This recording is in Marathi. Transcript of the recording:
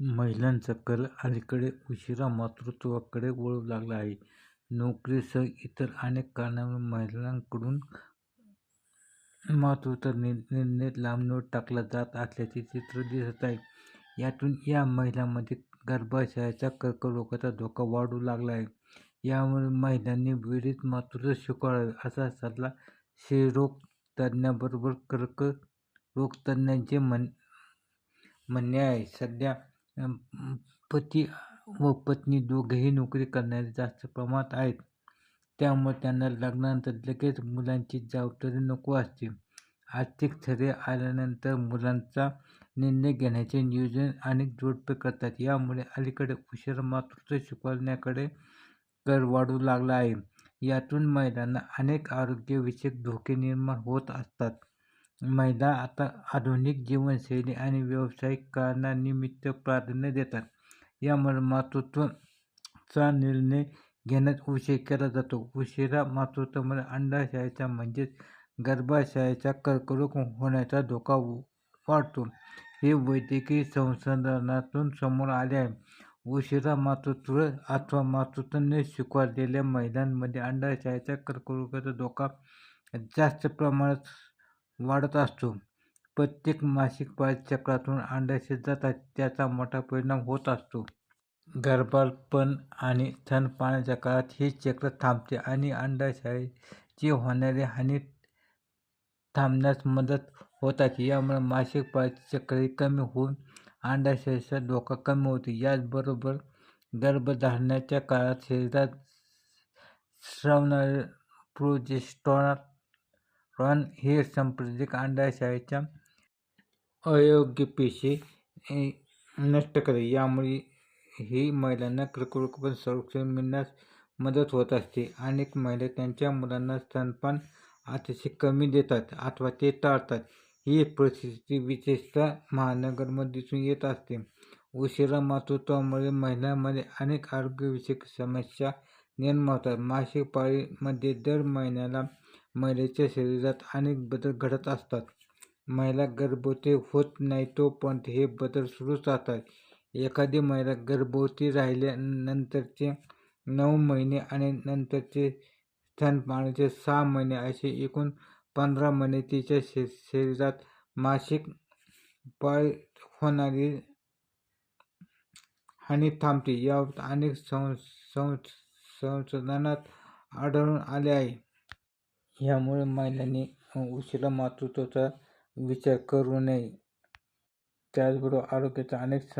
महिलांचा कल अलीकडे उशिरा मातृत्वाकडे वळू लागला आहे. नोकरीसह इतर अनेक कारणांमुळे महिलांकडून मातृत्व निर्णय लांबणीवर टाकला जात असल्याचे चित्र दिसत आहे. यातून या महिलांमध्ये गर्भाशयाच्या कर्करोगाचा धोका वाढू लागला आहे. यामुळे महिलांनी वेळीच मातृत्व स्वीकारावे, असा सल्ला स्त्रीरोग तज्ज्ञांबरोबरच कर्करोगतज्ज्ञांचे म्हणणे आहे. सध्या पती व पत्नी दोघेही नोकरी करणारे जास्त प्रमाणात आहेत. त्यामुळे त्यांना लग्नानंतर लगेच मुलांची जबाबदारी नको असते. आर्थिक स्थैर्य आल्यानंतर मुलांचा निर्णय घेण्याचे नियोजन अनेक जोडपे करतात. यामुळे अलीकडे उशीर मातृत्व स्वीकारण्याकडे कर वाढू लागला आहे. यातून महिलांना अनेक आरोग्यविषयक धोके निर्माण होत असतात. महिला आता आधुनिक जीवनशैली आणि व्यावसायिक कारणानिमित्त प्राधान्य देतात. यामुळे मातृत्वचा निर्णय घेण्यास उशीर केला जातो. उशिरा मातृत्वामुळे अंडाशयाचा म्हणजेच गर्भाशयाचा कर्करोग होण्याचा धोका वाढतो, हे वैद्यकीय संशोधनातून समोर आले आहे. उशिरा मातृत्व अथवा मातृत्व न स्वीकारलेल्या महिलांमध्ये अंडाशयाच्या कर्करोगाचा धोका जास्त प्रमाणात वाढत असतो. प्रत्येक मासिक पाळी चक्रातून अंडाशय जातात, त्याचा मोठा परिणाम होत असतो. गर्भारपण आणि स्तनपानाच्या काळात हे चक्र थांबते आणि अंडाशयाची होणारी हानी थांबण्यास मदत होतात. यामुळे मासिक पाळीचे चक्र कमी होऊन अंडाशयाचा धोका कमी होतो. याचबरोबर गर्भधारणाच्या काळात शरीरात स्रावणारे रॉन हे संप्रेरक अंडाशयाच्या अयोग्य पेशी नष्ट करे यामुळे ही महिलांना कर्करोगापासून संरक्षण मिळण्यास मदत होत असते. अनेक महिला त्यांच्या मुलांना स्तनपान अतिशय कमी देतात अथवा ते टाळतात. ही परिस्थिती विशेषतः महानगरमध्ये दिसून येत असते. उशिरा मातृत्वामुळे महिलांमध्ये अनेक आरोग्यविषयक समस्या निर्माण होतात. मासिक पाळीमध्ये दर महिन्याला महिलेच्या शरीरात अनेक बदल घडत असतात. महिला गर्भवती होत नाही तोपर्यंत हे बदल सुरूच असतात. एखादी महिला गर्भवती राहिल्यानंतरचे नऊ महिने आणि नंतरचे स्तनपानाचे सहा महिने असे एकूण पंधरा महिने तिच्या शरीरात मासिक पाळ होणारी हानी थांबते. याबाबत अनेक संशोधनात आढळून आले आहे. यामुळे महिलांनी उशिरा मातृत्वाचा विचार करू नये. त्याचबरोबर आरोग्याच्या अनेक